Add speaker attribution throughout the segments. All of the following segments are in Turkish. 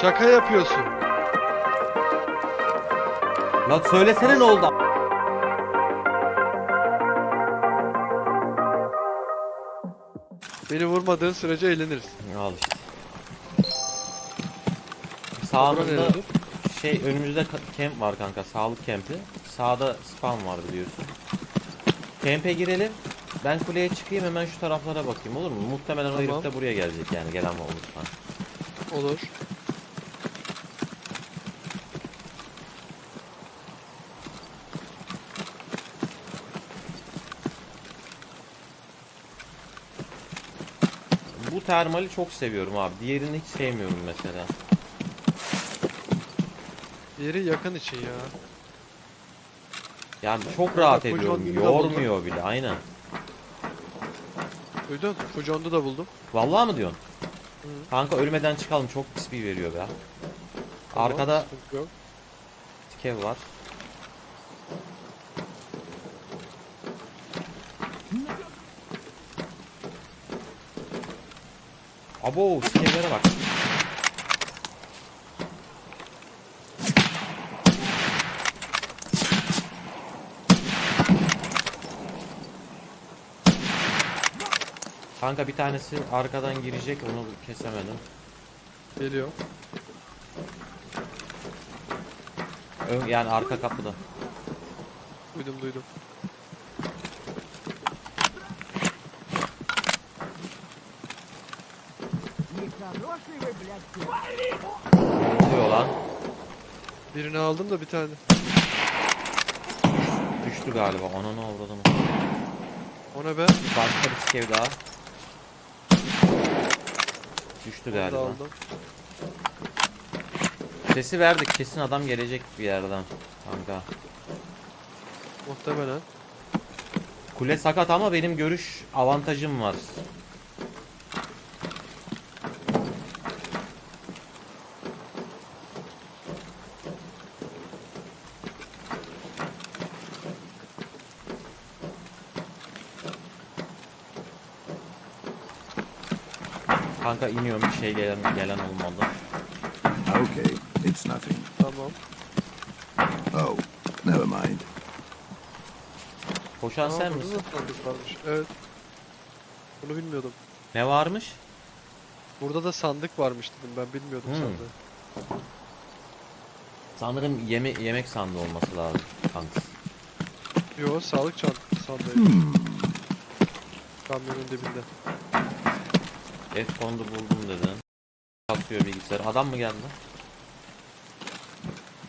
Speaker 1: Şaka yapıyorsun.
Speaker 2: Lan söylesene ne oldu?
Speaker 1: Beni vurmadığın sürece eğleniriz.
Speaker 2: Al işte.
Speaker 1: Neredir?
Speaker 2: şey önümüzde ka- camp var kanka. Sağlık kempi. Sağda spam var biliyorsun. Kempe girelim. Ben kuleye çıkayım hemen şu taraflara bakayım olur mu? Muhtemelen o
Speaker 1: Tamam.
Speaker 2: herif de buraya gelecek yani gelen olursa.
Speaker 1: Olur.
Speaker 2: Termali çok seviyorum abi. Diğerini hiç sevmiyorum mesela.
Speaker 1: Yeri yakın için ya.
Speaker 2: Yani çok rahat
Speaker 1: Bak,
Speaker 2: ediyorum.
Speaker 1: kocaman bir de buldum.
Speaker 2: Yormuyor bile aynen.
Speaker 1: Duydun? Fujon'da da buldum.
Speaker 2: Vallahi mı diyorsun?
Speaker 1: Hı.
Speaker 2: Kanka ölmeden çıkalım çok pis bir veriyor be.
Speaker 1: Tamam,
Speaker 2: Arkada
Speaker 1: sıkıntı Yok.
Speaker 2: tikev var. Abo tikevlere bak. Kanka bir tanesi arkadan girecek onu kesemedim.
Speaker 1: Geliyor.
Speaker 2: Ön, yani arka kapıda.
Speaker 1: Duydum duydum.
Speaker 2: Ne oluyor lan?
Speaker 1: Birini aldım da bir tane.
Speaker 2: Düştü galiba. Ona ne oldu adamı?
Speaker 1: O ne be?
Speaker 2: Başka bir skev daha. Düştü
Speaker 1: Onu da
Speaker 2: galiba.
Speaker 1: aldım.
Speaker 2: Sesi verdik. Kesin adam gelecek bir yerden. Kanka.
Speaker 1: Muhtemelen.
Speaker 2: Kule sakat ama benim görüş avantajım var. Kanka iniyorum bir şey gelen gelen olmadı.
Speaker 3: Okay, it's nothing.
Speaker 1: Tamam.
Speaker 3: Oh, never mind.
Speaker 2: Koşan sen misin?
Speaker 1: da sandık varmış. Evet. Bunu bilmiyordum.
Speaker 2: Ne varmış?
Speaker 1: Burada da sandık varmış dedim ben bilmiyordum
Speaker 2: Hmm.
Speaker 1: sandığı.
Speaker 2: Sanırım yeme yemek sandığı olması lazım. Kanka.
Speaker 1: Yo sağlık çant sandığı.
Speaker 3: Hmm.
Speaker 1: Kamyonun dibinde.
Speaker 2: F-Fondu buldum dedi. Kasıyor bilgisayar. Adam mı geldi?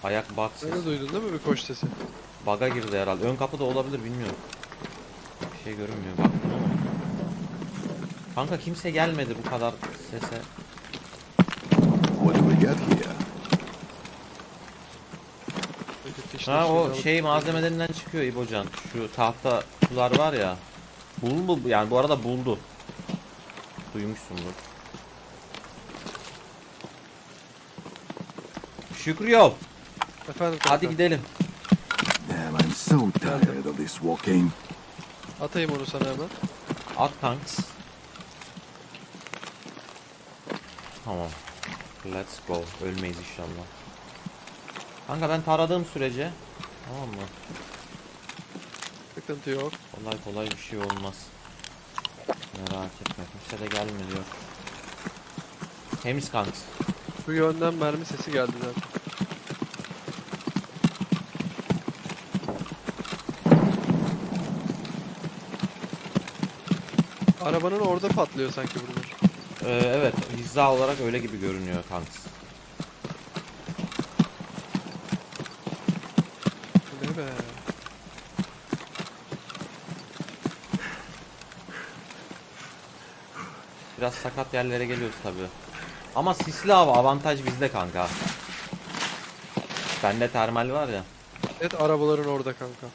Speaker 2: Ayak bak
Speaker 1: Sen de duydun değil mi bir koş sesi?
Speaker 2: Baga girdi herhalde. Ön kapı da olabilir bilmiyorum. Bir şey görünmüyor baktım ama. Kanka kimse gelmedi bu kadar sese.
Speaker 3: What do we get here?
Speaker 1: Peki,
Speaker 2: Ha o
Speaker 1: alıp-
Speaker 2: şey malzemelerinden çıkıyor İbocan. Şu tahta kutular var ya. Buldu yani bu arada buldu. Duymuşsundur. Şükrü yol.
Speaker 1: Efendim kanka.
Speaker 2: Hadi gidelim.
Speaker 3: Damn, I'm so tired of this walking.
Speaker 1: Atayım onu sana hemen.
Speaker 2: At kanks. Tamam. Let's go. Ölmeyiz inşallah. Kanka ben taradığım sürece tamam mı?
Speaker 1: Sıkıntı yok.
Speaker 2: Kolay kolay bir şey olmaz. Merak etme. Kimse de gelme diyor. Temiz kanks.
Speaker 1: Bu yönden mermi sesi geldi zaten. Arabanın orada patlıyor sanki buralar.
Speaker 2: Ee, evet hizza olarak öyle gibi görünüyor kanks.
Speaker 1: Ne be?
Speaker 2: Biraz sakat yerlere geliyoruz tabi. Ama sisli hava avantaj bizde kanka. Bende termal var ya.
Speaker 1: Evet arabaların orada kanka.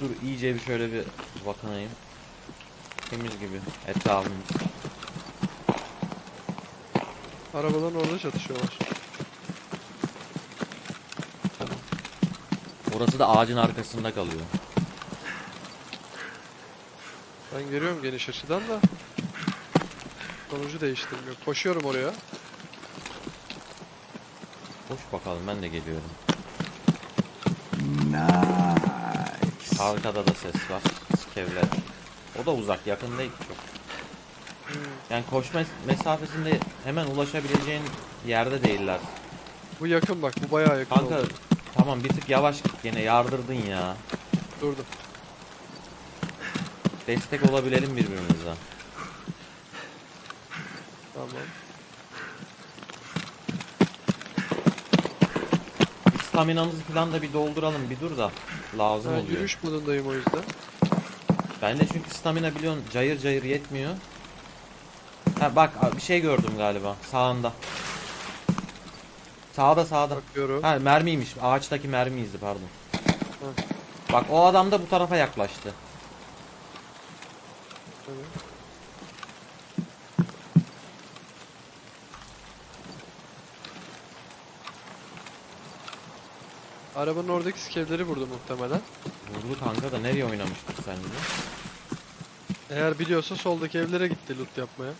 Speaker 2: Dur iyice bir şöyle bir bakınayım. Temiz gibi etrafımız.
Speaker 1: Arabaların orada çatışıyorlar.
Speaker 2: Orası da ağacın arkasında kalıyor.
Speaker 1: Ben görüyorum geniş açıdan da. Sonucu değiştirmiyor. Koşuyorum oraya.
Speaker 2: Koş bakalım ben de geliyorum.
Speaker 3: Nice.
Speaker 2: Arkada da ses var. Skevler. O da uzak yakın değil çok.
Speaker 1: Hmm.
Speaker 2: Yani koşma mesafesinde hemen ulaşabileceğin yerde değiller.
Speaker 1: Bu yakın bak. Bu bayağı yakın
Speaker 2: Kanka
Speaker 1: oldu.
Speaker 2: Tamam bir tık yavaş git gene yardırdın ya.
Speaker 1: Durdum.
Speaker 2: Destek olabilelim birbirimize.
Speaker 1: Tamam.
Speaker 2: Bir Staminamızı falan da bir dolduralım bir dur da. Lazım
Speaker 1: Ben
Speaker 2: oluyor.
Speaker 1: yürüyüş modundayım o yüzden.
Speaker 2: Ben de çünkü stamina biliyorsun cayır cayır yetmiyor. Ha bak bir şey gördüm galiba sağında. Sağda sağda.
Speaker 1: Bakıyorum.
Speaker 2: Ha mermiymiş. Ağaçtaki mermi izi pardon. Bak o adam da bu tarafa yaklaştı.
Speaker 1: Evet. Arabanın oradaki skevleri vurdu muhtemelen.
Speaker 2: Vurdu kanka da nereye oynamıştır sence?
Speaker 1: Eğer biliyorsa soldaki evlere gitti loot yapmaya.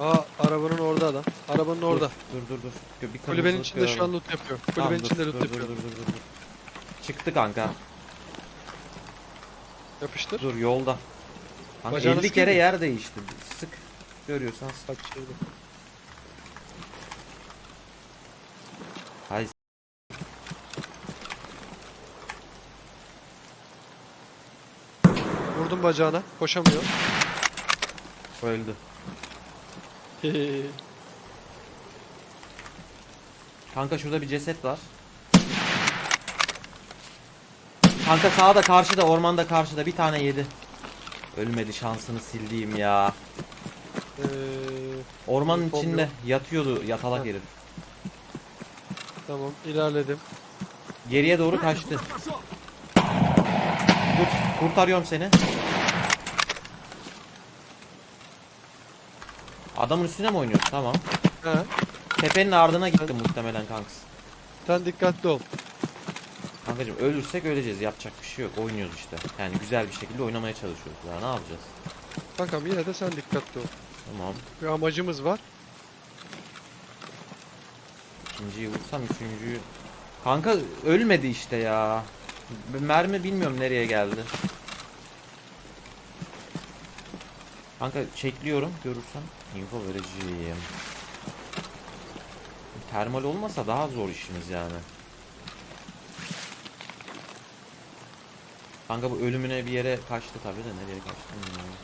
Speaker 1: Aa arabanın orada adam. Arabanın orada.
Speaker 2: Dur dur dur. dur. Bir
Speaker 1: Kulübenin içinde şu an loot yapıyor.
Speaker 2: Tamam,
Speaker 1: Kulübenin
Speaker 2: dur,
Speaker 1: içinde
Speaker 2: dur,
Speaker 1: loot
Speaker 2: dur,
Speaker 1: yapıyor.
Speaker 2: dur, dur, dur, dur. Çıktı kanka.
Speaker 1: Yapıştır.
Speaker 2: Dur yolda. Kanka
Speaker 1: Bacağını
Speaker 2: 50
Speaker 1: sıkayım
Speaker 2: kere yer değişti. Sık. Görüyorsan sık.
Speaker 1: Bak.
Speaker 2: Hay
Speaker 1: Vurdum bacağına. Koşamıyor.
Speaker 2: öldü. Kanka şurada bir ceset var. Kanka sağda karşıda ormanda karşıda bir tane yedi. Ölmedi şansını sildiğim ya.
Speaker 1: Ee,
Speaker 2: Ormanın içinde
Speaker 1: yok.
Speaker 2: yatıyordu yatalak herif.
Speaker 1: tamam ilerledim.
Speaker 2: Geriye doğru kaçtı. Dur kurtarıyorum seni. Adamın üstüne mi oynuyorsun? Tamam.
Speaker 1: He.
Speaker 2: Tepenin ardına gitti muhtemelen kanks.
Speaker 1: Sen dikkatli ol.
Speaker 2: Kankacım ölürsek öleceğiz. Yapacak bir şey yok. Oynuyoruz işte. Yani güzel bir şekilde oynamaya çalışıyoruz. Daha ne yapacağız?
Speaker 1: Kankam yine de sen dikkatli ol.
Speaker 2: Tamam.
Speaker 1: Bir amacımız var.
Speaker 2: İkinciyi vursam üçüncüyü... Kanka ölmedi işte ya. Mermi bilmiyorum nereye geldi. Kanka çekliyorum görürsen info vereceğim. Termal olmasa daha zor işimiz yani. Kanka bu ölümüne bir yere kaçtı tabi de nereye kaçtı bilmiyorum.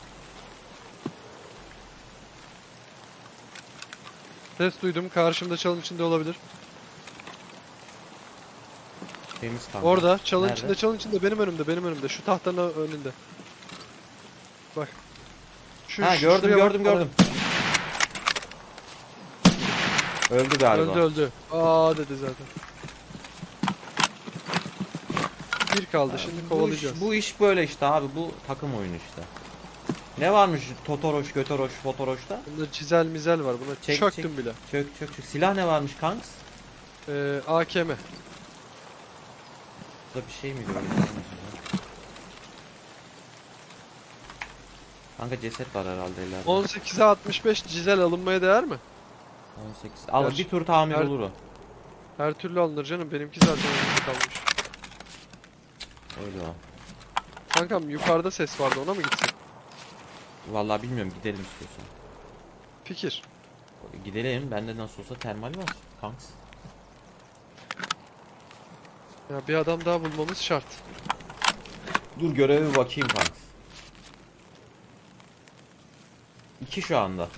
Speaker 1: Ses duydum. Karşımda çalın içinde olabilir.
Speaker 2: Temiz kanka.
Speaker 1: Orada. Çalın
Speaker 2: Nerede?
Speaker 1: içinde, çalın içinde. Benim önümde, benim önümde. Şu tahtanın önünde. Bak. Şu,
Speaker 2: Ha
Speaker 1: şu-
Speaker 2: gördüm
Speaker 1: şuraya bak.
Speaker 2: gördüm gördüm. Öldü galiba.
Speaker 1: Öldü öldü. Aa dedi zaten. Bir kaldı. Şimdi
Speaker 2: Bu iş, bu iş böyle işte abi. Bu takım oyunu işte. Ne varmış Totoroş, Götoroş, Fotoroş'ta?
Speaker 1: Bunda cizel mizel var. Buna
Speaker 2: Çek,
Speaker 1: çöktüm
Speaker 2: çek.
Speaker 1: bile.
Speaker 2: Çök çök çök. Silah ne varmış kanks?
Speaker 1: Ee, AKM.
Speaker 2: Burada bir şey mi gördüm? Kanka ceset var herhalde ileride.
Speaker 1: 18'e 65 cizel alınmaya değer mi?
Speaker 2: 18. Al
Speaker 1: Gerçi-
Speaker 2: bir tur tamir
Speaker 1: her-
Speaker 2: olur o.
Speaker 1: Her türlü alınır canım. Benimki zaten kalmış.
Speaker 2: Öyle o.
Speaker 1: Kankam yukarıda ses vardı. Ona mı gitsin?
Speaker 2: Vallahi bilmiyorum gidelim istiyorsan.
Speaker 1: Fikir.
Speaker 2: Gidelim. Bende nasıl olsa termal var. Kanks.
Speaker 1: Ya bir adam daha bulmamız şart.
Speaker 2: Dur göreve bakayım kanks. İki şu anda.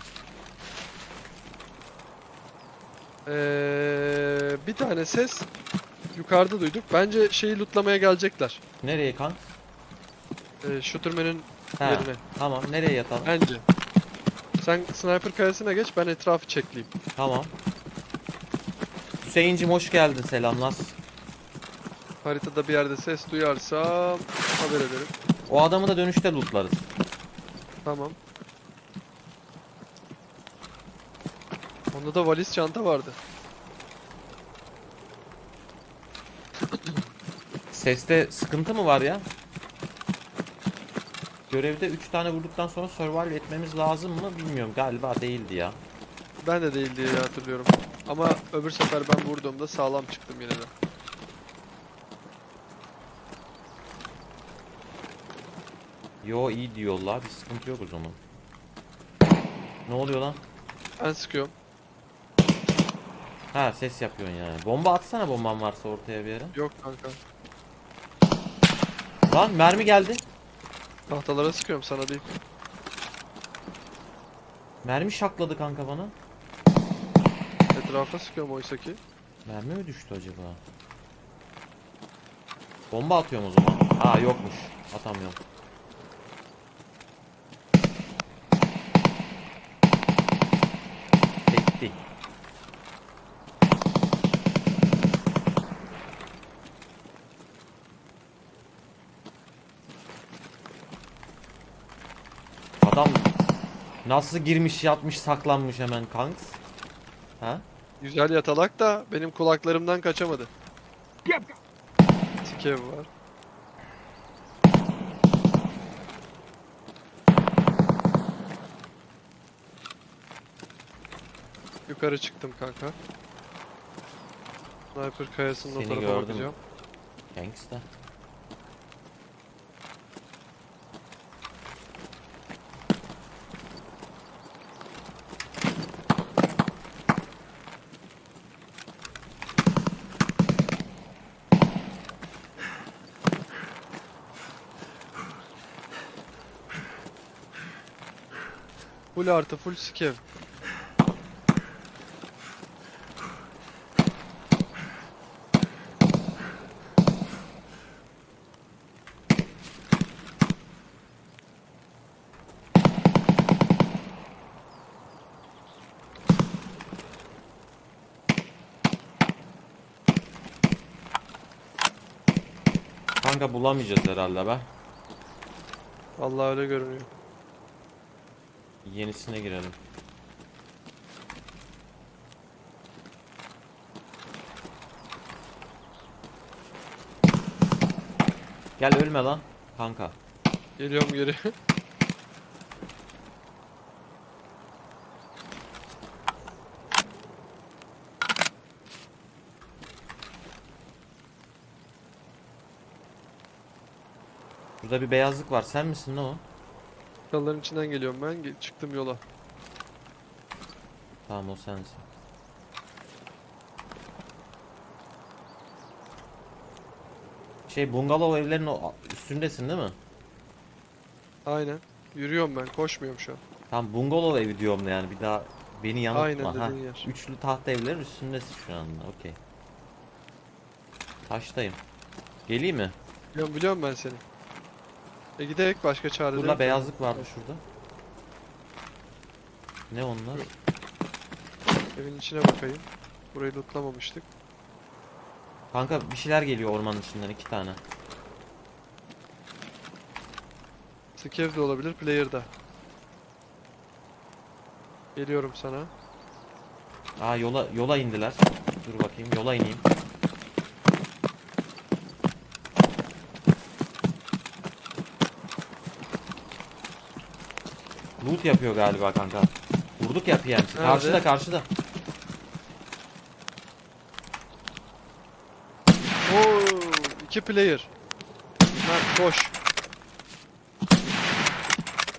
Speaker 1: Ee, bir tane ses yukarıda duyduk. Bence şeyi lootlamaya gelecekler.
Speaker 2: Nereye kanks?
Speaker 1: Ee, Shooterman'ın
Speaker 2: He.
Speaker 1: yerine.
Speaker 2: Tamam nereye yatalım?
Speaker 1: Bence. Sen sniper kayasına geç ben etrafı çekleyeyim.
Speaker 2: Tamam. Hüseyincim hoş geldin selamlar.
Speaker 1: Haritada bir yerde ses duyarsam haber ederim.
Speaker 2: O adamı da dönüşte lootlarız.
Speaker 1: Tamam. Onda da valiz çanta vardı.
Speaker 2: Seste sıkıntı mı var ya? görevde 3 tane vurduktan sonra survive etmemiz lazım mı bilmiyorum. Galiba değildi ya.
Speaker 1: Ben de değil diye hatırlıyorum. Ama öbür sefer ben vurduğumda sağlam çıktım yine de.
Speaker 2: Yo iyi diyorlar. Bir sıkıntı yok o zaman. Ne oluyor lan?
Speaker 1: Ben sıkıyorum.
Speaker 2: Ha ses yapıyorsun yani. Bomba atsana bomban varsa ortaya bir yere.
Speaker 1: Yok kanka.
Speaker 2: Lan mermi geldi.
Speaker 1: Tahtalara sıkıyorum sana değil.
Speaker 2: Mermi şakladı kanka bana.
Speaker 1: Etrafa sıkıyorum oysa ki.
Speaker 2: Mermi mi düştü acaba? Bomba atıyorum o zaman. Ha yokmuş. Atamıyorum. Tekti. Adam nasıl girmiş yatmış saklanmış hemen kanks? Ha?
Speaker 1: Güzel yatalak da benim kulaklarımdan kaçamadı. Sikev var. Yukarı çıktım kanka. Sniper kayasının o
Speaker 2: Seni
Speaker 1: tarafa
Speaker 2: gördüm.
Speaker 1: bakacağım.
Speaker 2: Gangsta.
Speaker 1: Full artı full skev.
Speaker 2: Kanka bulamayacağız herhalde be.
Speaker 1: Vallahi öyle görünüyor.
Speaker 2: Yenisine girelim. Gel ölme lan kanka.
Speaker 1: Geliyorum geri.
Speaker 2: Burada bir beyazlık var. Sen misin lan o?
Speaker 1: Yolların içinden geliyorum ben. Ge- Çıktım yola.
Speaker 2: Tamam o sensin. Şey bungalov evlerinin o üstündesin değil mi?
Speaker 1: Aynen. Yürüyorum ben. Koşmuyorum şu an.
Speaker 2: Tam bungalov evi diyorum yani bir daha beni yanıltma.
Speaker 1: Aynen
Speaker 2: ha.
Speaker 1: dediğin yer.
Speaker 2: Üçlü tahta evlerin üstündesin şu anda. Okey. Taştayım. Geleyim mi?
Speaker 1: Biliyorum, biliyorum ben seni. E gidelim başka çare
Speaker 2: Burada
Speaker 1: değil.
Speaker 2: beyazlık vardı şurada. Ne onlar?
Speaker 1: Evin içine bakayım. Burayı lootlamamıştık.
Speaker 2: Kanka bir şeyler geliyor ormanın içinden iki tane.
Speaker 1: Skev de olabilir, player da. Geliyorum sana.
Speaker 2: Aa yola yola indiler. Dur bakayım yola ineyim. Loot yapıyor galiba kanka. Vurduk ya PMC. Karşıda
Speaker 1: Nerede?
Speaker 2: karşıda.
Speaker 1: Oo, iki player. Mert koş.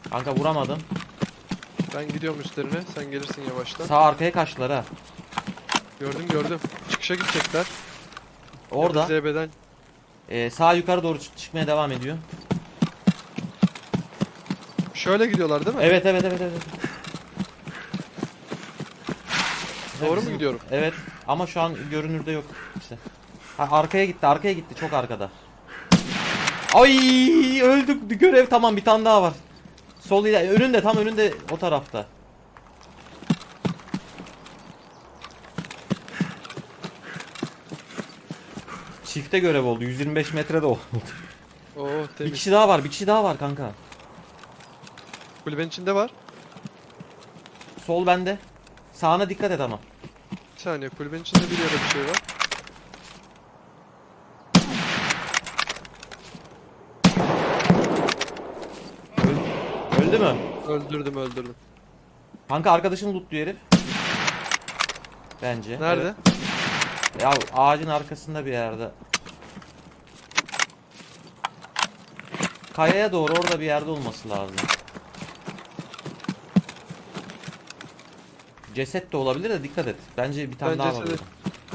Speaker 2: Kanka vuramadım.
Speaker 1: Ben gidiyorum üstlerine. Sen gelirsin yavaştan.
Speaker 2: Sağ arkaya kaçtılar ha.
Speaker 1: Gördüm gördüm. Çıkışa gidecekler.
Speaker 2: Orada.
Speaker 1: ZB'den.
Speaker 2: Ee, sağ yukarı doğru çık- çıkmaya devam ediyor.
Speaker 1: Şöyle gidiyorlar değil mi?
Speaker 2: Evet evet evet evet.
Speaker 1: Doğru mu gidiyorum?
Speaker 2: Evet ama şu an görünürde yok işte. Ha, arkaya gitti arkaya gitti çok arkada. Ay öldük görev tamam bir tane daha var. Sol iler önünde tam önünde o tarafta. Çifte görev oldu 125 metrede oldu.
Speaker 1: Oo
Speaker 2: Bir
Speaker 1: temiz.
Speaker 2: kişi daha var bir kişi daha var kanka.
Speaker 1: Kulübenin içinde var.
Speaker 2: Sol bende. Sağına dikkat et ama.
Speaker 1: Bir saniye kulübenin içinde bir yere bir şey var.
Speaker 2: Öldü mü?
Speaker 1: Öldürdüm öldürdüm.
Speaker 2: Kanka arkadaşın lootluyor herif. Bence.
Speaker 1: Nerede?
Speaker 2: Evet. Ya ağacın arkasında bir yerde. Kayaya doğru orada bir yerde olması lazım. Ceset de olabilir de dikkat et. Bence bir tane
Speaker 1: Ben
Speaker 2: daha var.
Speaker 1: cesedi-
Speaker 2: orada.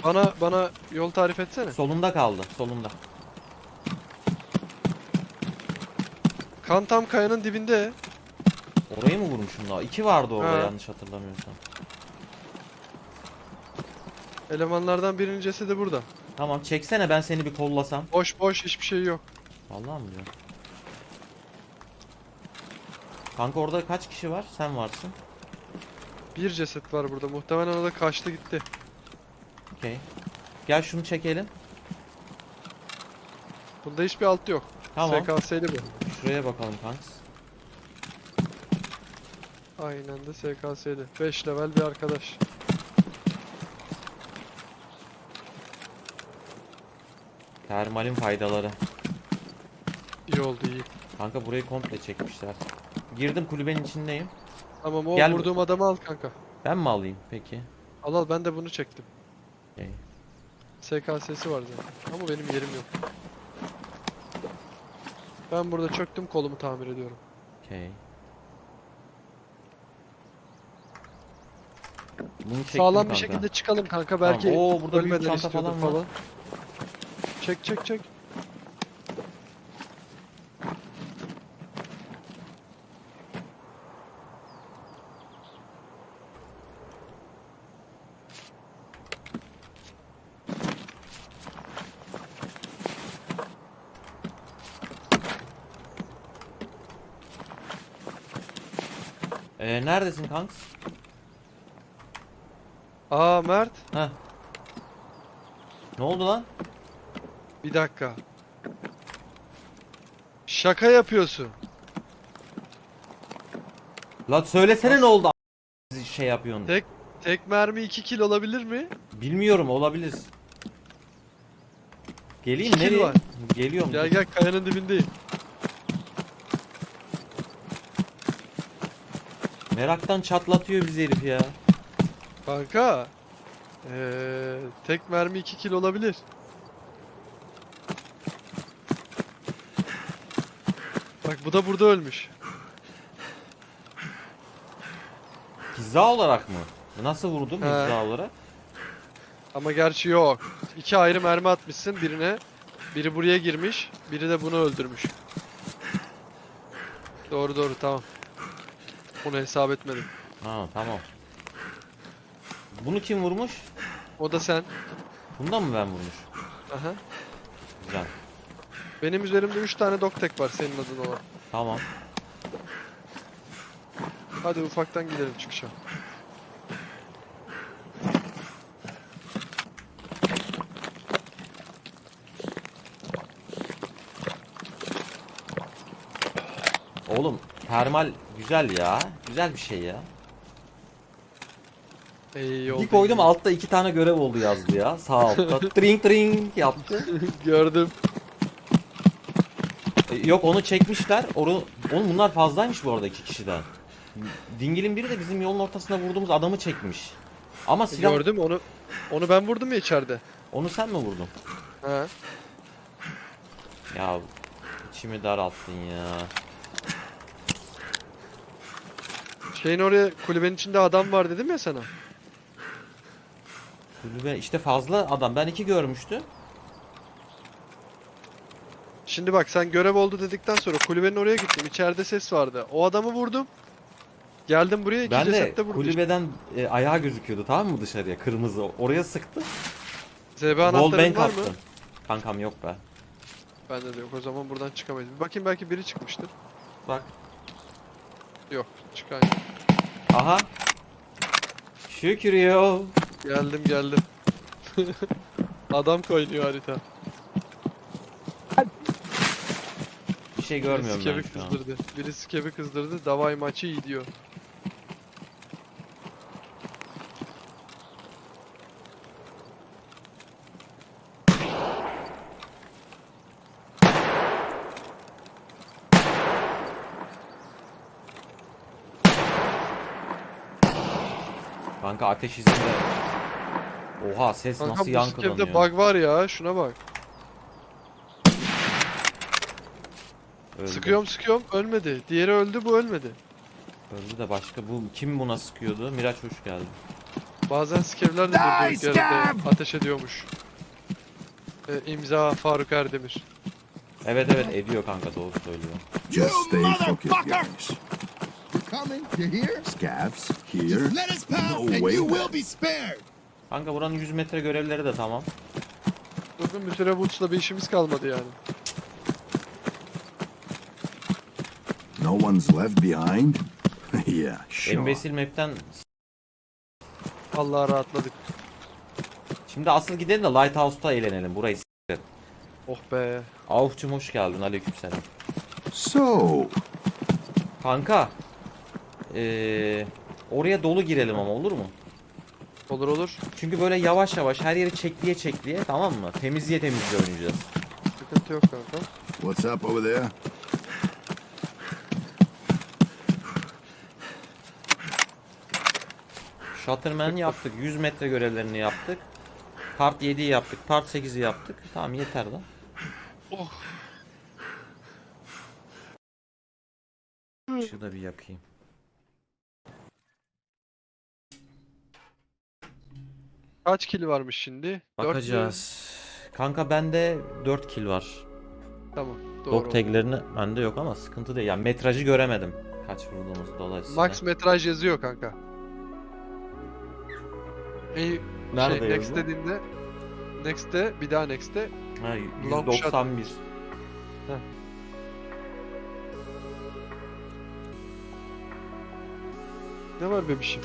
Speaker 1: Bana bana yol tarif etsene.
Speaker 2: Solunda kaldı. Solunda.
Speaker 1: Kan tam kayanın dibinde.
Speaker 2: Orayı mı vurmuşum daha? İki vardı orada
Speaker 1: Ha.
Speaker 2: yanlış hatırlamıyorsam.
Speaker 1: Elemanlardan birinin cesedi burada.
Speaker 2: Tamam çeksene ben seni bir kollasam.
Speaker 1: Boş boş hiçbir şey yok.
Speaker 2: Vallahi mi diyorsun? Kanka orada kaç kişi var? Sen varsın.
Speaker 1: Bir ceset var burada. Muhtemelen o da kaçtı gitti.
Speaker 2: Okey. Gel şunu çekelim.
Speaker 1: Bunda hiçbir alt yok.
Speaker 2: Tamam.
Speaker 1: SKS'li bu.
Speaker 2: Şuraya bakalım kanks.
Speaker 1: Aynen de SKS'li. 5 level bir arkadaş.
Speaker 2: Termalin faydaları.
Speaker 1: İyi oldu iyi.
Speaker 2: Kanka burayı komple çekmişler. Girdim kulübenin içindeyim.
Speaker 1: Tamam o
Speaker 2: Gel-
Speaker 1: vurduğum adamı al kanka.
Speaker 2: Ben mi alayım peki?
Speaker 1: Al al ben de bunu çektim.
Speaker 2: Okey.
Speaker 1: SKS'si var zaten. Ama benim yerim yok. Ben burada çöktüm kolumu tamir ediyorum.
Speaker 2: Okey. Bunu çektim
Speaker 1: Sağlam bir
Speaker 2: kanka.
Speaker 1: şekilde çıkalım kanka belki
Speaker 2: Oo, burada büyük
Speaker 1: ölmeden
Speaker 2: çanta
Speaker 1: istiyordur
Speaker 2: falan var.
Speaker 1: Çek çek çek.
Speaker 2: Ee, neredesin kanks?
Speaker 1: Aa Mert
Speaker 2: Heh. Ne oldu lan?
Speaker 1: bir dakika. Şaka yapıyorsun.
Speaker 2: Lan söylesene ne oldu? a- Şey yapıyorsun.
Speaker 1: Tek tek mermi 2 kill olabilir mi?
Speaker 2: Bilmiyorum olabilir. Geleyim
Speaker 1: İki
Speaker 2: nereye?
Speaker 1: var.
Speaker 2: Geliyorum.
Speaker 1: Gel gel kayanın dibindeyim.
Speaker 2: Meraktan çatlatıyor bizi herif ya.
Speaker 1: Kanka. Ee, tek mermi 2 kill olabilir. Bak bu da burada ölmüş.
Speaker 2: Pizza olarak mı? Nasıl vurdum
Speaker 1: He.
Speaker 2: pizza olarak?
Speaker 1: Ama gerçi yok. İki ayrı mermi atmışsın birine. Biri buraya girmiş, biri de bunu öldürmüş. Doğru doğru tamam. Bunu hesap etmedim.
Speaker 2: Ha tamam. Bunu kim vurmuş?
Speaker 1: O da sen.
Speaker 2: Bundan mı ben vurmuş?
Speaker 1: Aha.
Speaker 2: Güzel.
Speaker 1: Benim üzerimde 3 tane doktek var senin adın olan.
Speaker 2: Tamam.
Speaker 1: Hadi ufaktan gidelim çıkışa.
Speaker 2: Oğlum termal güzel ya. Güzel bir şey ya.
Speaker 1: İyi oldu.
Speaker 2: Bir koydum altta iki tane görev oldu yazdı ya. Sağ altta. tring tring yaptı.
Speaker 1: Gördüm.
Speaker 2: E, Yok onu çekmişler. Onu, oğlum bunlar fazlaymış bu arada iki kişiden. Dingil'in biri de bizim yolun ortasında vurduğumuz adamı çekmiş. Ama silah...
Speaker 1: Gördüm onu. Onu ben vurdum ya içeride.
Speaker 2: Onu sen mi vurdun?
Speaker 1: Ha.
Speaker 2: Ya içimi daralttın ya.
Speaker 1: Şeyin oraya kulübenin içinde adam var dedim ya sana.
Speaker 2: Kulübe işte fazla adam. Ben iki görmüştüm.
Speaker 1: Şimdi bak sen görev oldu dedikten sonra kulübenin oraya gittim. İçeride ses vardı. O adamı vurdum. Geldim buraya iki
Speaker 2: Ben de
Speaker 1: ceset de işte.
Speaker 2: kulübeden e, ayağı gözüküyordu tamam mı dışarıya kırmızı. Oraya sıktı.
Speaker 1: ZB anahtarın var mı?
Speaker 2: attım. Kankam yok be.
Speaker 1: Bende de yok. O zaman buradan çıkamayız. Bir bakayım belki biri çıkmıştır.
Speaker 2: Bak.
Speaker 1: Yok. Çıkan.
Speaker 2: Aha. Şükür yo.
Speaker 1: Geldim geldim. Adam koynuyor harita.
Speaker 2: Bir şey
Speaker 1: Birisi
Speaker 2: görmüyorum ben
Speaker 1: kebi
Speaker 2: şu an.
Speaker 1: kızdırdı. Birisi kebi kızdırdı. Davay maçı iyi diyor.
Speaker 2: Kanka ateş izinde. Oha ses
Speaker 1: Kanka
Speaker 2: nasıl yankılanıyor.
Speaker 1: skevde bug var ya şuna bak.
Speaker 2: Öldü.
Speaker 1: Sıkıyorum sıkıyorum ölmedi. Diğeri öldü bu ölmedi.
Speaker 2: Öldü de başka bu kim buna sıkıyordu? Miraç hoş geldin.
Speaker 1: Bazen skevler de durduk
Speaker 3: Nice
Speaker 1: yerde ateş ediyormuş. Ee, imza Faruk Erdemir.
Speaker 2: Evet evet ediyor kanka doğru söylüyor.
Speaker 3: Just stay focused, guys.
Speaker 4: Coming. You hear?
Speaker 3: Scavs, here.
Speaker 4: Just let us pass
Speaker 3: No
Speaker 4: and you will be spared.
Speaker 2: Kanka buranın 100 metre görevleri de tamam.
Speaker 1: Bugün bir süre bir işimiz kalmadı yani.
Speaker 3: No one's left behind? yeah, sure.
Speaker 2: Embesil map'ten
Speaker 1: Allah rahatladık.
Speaker 2: Şimdi asıl gidelim de Lighthouse'da eğlenelim. Burayı s**erim.
Speaker 1: Oh be.
Speaker 2: Avufçum hoş geldin. Aleykümselam.
Speaker 3: So,
Speaker 2: Kanka. Ee, oraya dolu girelim ama olur mu?
Speaker 1: Olur olur.
Speaker 2: Çünkü böyle yavaş yavaş her yeri çekliye çekliye tamam mı? Temizliye temizliye oynayacağız.
Speaker 1: Sıkıntı yok kanka.
Speaker 3: what's up over there?
Speaker 2: Shutterman yaptık. 100 metre görevlerini yaptık. Part 7'yi yaptık. Part 8'i yaptık. Tamam yeter lan.
Speaker 1: Oh.
Speaker 2: Işığı da bir yakayım.
Speaker 1: Kaç kill varmış şimdi?
Speaker 2: Bakacağız. Kanka bende 4 kill var.
Speaker 1: Tamam. Doğru.
Speaker 2: Dog taglerini bende yok ama sıkıntı değil. Yani metrajı göremedim. Kaç vurduğumuz dolayısıyla.
Speaker 1: Max metraj yazıyor kanka. En
Speaker 2: Nerede
Speaker 1: şey, next
Speaker 2: yazıyor?
Speaker 1: dediğinde Next'te bir daha Next'te
Speaker 2: Ha,
Speaker 1: Long shot.
Speaker 2: 191.
Speaker 1: ne var bebişim?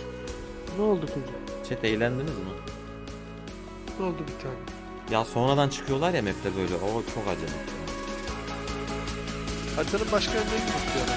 Speaker 1: Ne oldu kuzum?
Speaker 2: Chat eğlendiniz mi?
Speaker 1: Ne oldu bir tane?
Speaker 2: Ya sonradan çıkıyorlar ya map'te böyle. O çok acayip.
Speaker 1: Haritanın başka yerine istiyorum.